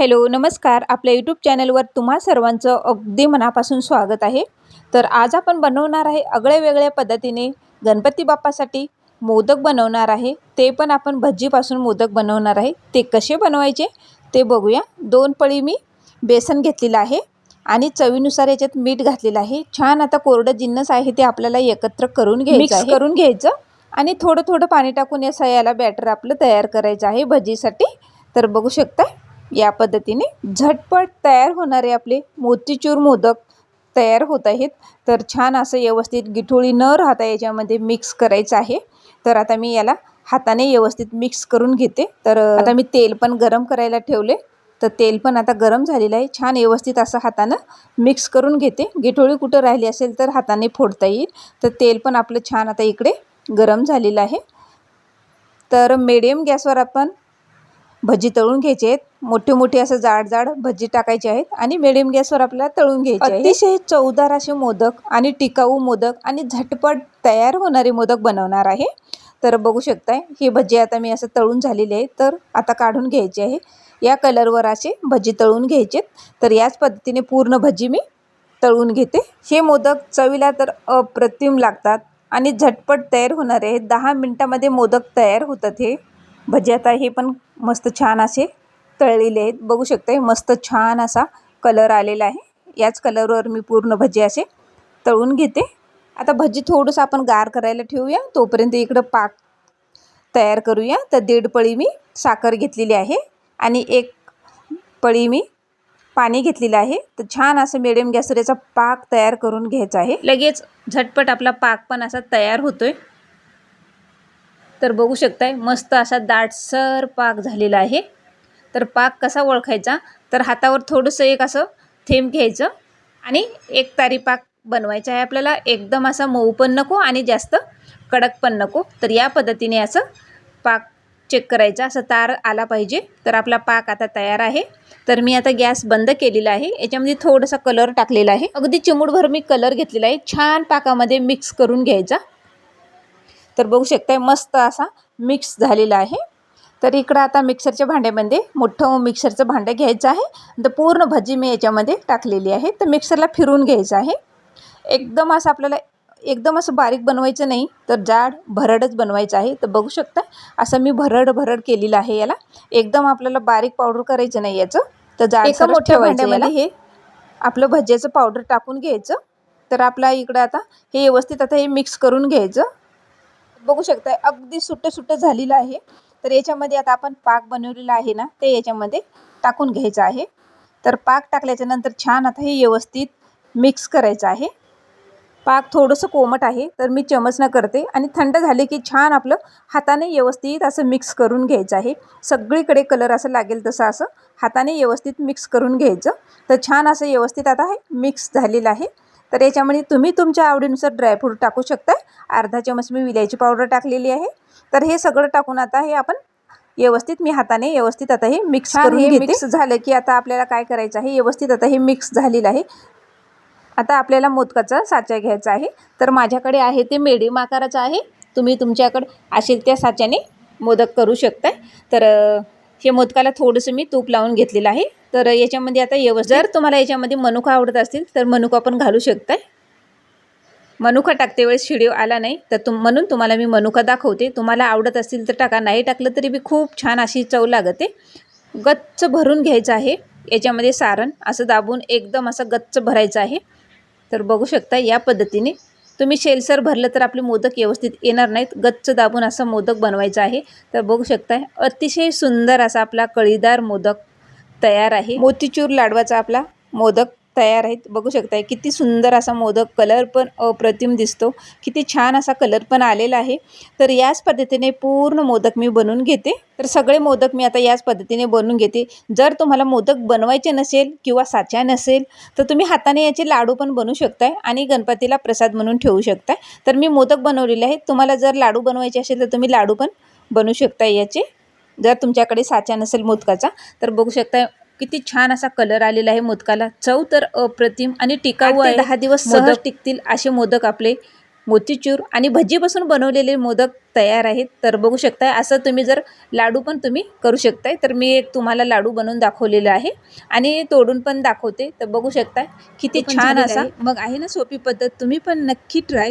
Hello नमस्कार. आपल्या YouTube चॅनलवर तुम्हा सर्वांचं अगदी मनापासून स्वागत आहे. तर आज आपण बनवणार आहे आगळ्या वेगळ्या पद्धतीने गणपती बाप्पासाठी मोदक बनवणार आहे. ते पण आपण भज्जीपासून मोदक बनवणार आहे. ते कसे बनवायचे ते बघूया. दोन पळी मी बेसन घेतलेलं आहे आणि चवीनुसार याच्यात मीठ घातलेलं आहे. छान आता कोरडं जिन्नस आहे ते आपल्याला एकत्र करून घ्यायचं करून घ्यायचं. आणि थोडं थोडं पाणी टाकून या याला बॅटर आपलं तयार करायचं आहे भजीसाठी तर बघू शकता या पद्धतीने झटपट तयार होणारे आपले मोतीचूर मोदक तयार होत आहेत. तर छान असं व्यवस्थित गिठोळी न राहता याच्यामध्ये मिक्स करायचं आहे. तर आता मी याला हाताने व्यवस्थित मिक्स करून घेते. तर आता मी तेल पण गरम करायला ठेवले. तर तेल पण आता गरम झालेलं आहे. छान व्यवस्थित असं हातानं मिक्स करून घेते. गिठोळी कुठं राहिली असेल तर हाताने फोडता येईल. तर तेल पण आपलं छान आता इकडे गरम झालेलं आहे. तर मिडियम गॅसवर आपण भजी तळून घ्यायचे आहेत. मोठे मोठे असं जाड जाड भजी टाकायचे आहेत आणि मिडियम गॅसवर आपल्याला तळून घ्यायचे अतिशय चवदार असे मोदक आणि टिकाऊ मोदक आणि झटपट तयार होणारे मोदक बनवणार आहे. तर बघू शकताय ही भजी आता मी असं तळून झालेली आहे. तर आता काढून घ्यायची आहे. या कलरवर असे भजी तळून घ्यायचे तर याच पद्धतीने पूर्ण भजी मी तळून घेते. हे मोदक चवीला तर अप्रतिम लागतात आणि झटपट तयार होणारे आहेत. दहा मिनटामध्ये मोदक तयार होतात हे. भजी आता हे पण मस्त छान असे तळलेले आहेत. बघू शकता मस्त छान असा कलर आलेला आहे. याच कलरवर मी पूर्ण भजी असे तळून घेते. आता भजी थोडंसं आपण गार करायला ठेवूया. तोपर्यंत इकडं पाक तयार करूया. तर दीड पळी मी साखर घेतलेली आहे आणि एक पळी मी पाणी घेतलेलं आहे. तर छान असं मिडियम गॅसवर याचा पाक तयार करून घ्यायचा आहे. लगेच झटपट आपला पाक पण असा तयार होतोय. तर बघू शकताय मस्त असा दाटसर पाक झालेला आहे. तर पाक कसा ओळखायचा? तर हातावर थोडंसं एक असं थेंब घ्यायचं आणि एक तारी पाक बनवायचा आहे आपल्याला. एकदम असा मऊ पण नको आणि जास्त कडक पण नको. तर या पद्धतीने असं पाक चेक करायचा. असं तार आला पाहिजे. तर आपला पाक आता तयार आहे. तर मी आता गॅस बंद केलेला आहे. याच्यामध्ये थोडासा कलर टाकलेला आहे. अगदी चिमूडभर मी कलर घेतलेला आहे. छान पाकामध्ये मिक्स करून घ्यायचा. तर बघू शकताय मस्त असा मिक्स झालेला आहे. तर इकडं आता मिक्सरच्या भांड्यामध्ये मोठं मिक्सरचं भांडं घ्यायचं आहे. तर पूर्ण भजी मी याच्यामध्ये टाकलेली आहे. तर मिक्सरला फिरून घ्यायचं आहे. एकदम असं आपल्याला एकदम असं बारीक बनवायचं नाही तर जाड भरडच बनवायचं आहे. तर बघू शकता असं मी भरड भरड केलेलं आहे याला. एकदम आपल्याला बारीक पावडर करायचं नाही याचं. तर जाड मोठ्या भांड्यामध्ये हे आपलं भज्याचं पावडर टाकून घ्यायचं. तर आपला इकडं आता हे व्यवस्थित आता हे मिक्स करून घ्यायचं. बघू शकता अगदी सुट्टं सुट्टं झालेलं आहे. तर याच्यामध्ये आता आपण पाक बनवलेला आहे ना ते याच्यामध्ये टाकून घ्यायचं आहे. तर पाक टाकल्याच्या नंतर छान आता हे व्यवस्थित मिक्स करायचं आहे. पाक थोडंसं कोमट आहे तर मी चमचनं करते आणि थंड झाले की छान आपलं हाताने व्यवस्थित असं मिक्स करून घ्यायचं आहे. सगळीकडे कलर असं लागेल तसं असं हाताने व्यवस्थित मिक्स करून घ्यायचं. तर छान असं व्यवस्थित आता हे मिक्स झालेलं आहे. तर याच्यामध्ये तुम्ही तुमच्या आवडीनुसार ड्रायफ्रूट टाकू शकता अर्धा चमच मी विलायची पावडर टाकलेली आहे. तर हे सगळं टाकून आता हे आपण व्यवस्थित मी हाताने व्यवस्थित आता हे मिक्स करून मिक्स झालं की आता आपल्याला काय करायचं आहे? व्यवस्थित आता हे मिक्स झालेलं आहे. आता आपल्याला मोदकाचा साचा घ्यायचा आहे. तर माझ्याकडे आहे ते मेडियम आकाराचं आहे. तुम्ही तुमच्याकडे असेल त्या साच्याने मोदक करू शकताय. तर हे मोदकाला थोडंसं मी तूप लावून घेतलेलं आहे. तर याच्यामध्ये आता व्यवस्थित जर तुम्हाला याच्यामध्ये मनुका आवडत असतील तर मनुका पण घालू शकताय. मनुका टाकते वेळेस व्हिडिओ आला नाही. तर तुम म्हणून तुम्हाला मी मनुका दाखवते. तुम्हाला आवडत असतील तर टाका. नाही टाकलं तरी बी खूप छान अशी चव लागते. गच्च भरून घ्यायचं आहे. याच्यामध्ये सारण असं दाबून एकदम असं गच्च भरायचं आहे. तर बघू शकता या पद्धतीने. तुम्ही शेलसर भरलं तर आपले मोदक व्यवस्थित येणार नाहीत. गच्च दाबून असं मोदक बनवायचं आहे. तर बघू शकता अतिशय सुंदर असा आपला कळीदार मोदक तयार आहे. मोतीचूर लाडवाचा आपला मोदक तयार आहेत. बघू शकताय किती सुंदर असा मोदक कलर पण अप्रतिम दिसतो. किती छान असा कलर पण आलेला आहे. तर याच पद्धतीने पूर्ण मोदक मी बनवून घेते. तर सगळे मोदक मी आता याच पद्धतीने बनवून घेते. जर तुम्हाला मोदक बनवायचे नसेल किंवा साच्या नसेल तर तुम्ही हाताने याचे लाडू पण बनवू शकताय आणि गणपतीला प्रसाद म्हणून ठेवू शकताय. तर मी मोदक बनवलेले आहेत. तुम्हाला जर लाडू बनवायचे असेल तर तुम्ही लाडू पण बनवू शकताय याचे. जर तुमच्याकडे साचा नसेल मोदकाचा तर बघू शकता किती छान असा कलर आलेला आहे मोदकाला. चव तर अप्रतिम आणि टिकाऊ आहे. दहा दिवस सहज टिकतील असे मोदक आपले मोतीचूर आणि भजीपासून बनवलेले मोदक तयार आहेत. तर बघू शकताय असं तुम्ही जर लाडू पण तुम्ही करू शकताय. तर मी एक तुम्हाला लाडू बनवून दाखवलेला आहे आणि तोडून पण दाखवते. तर बघू शकताय किती छान असा. मग आहे ना सोपी पद्धत. तुम्ही पण नक्की ट्राय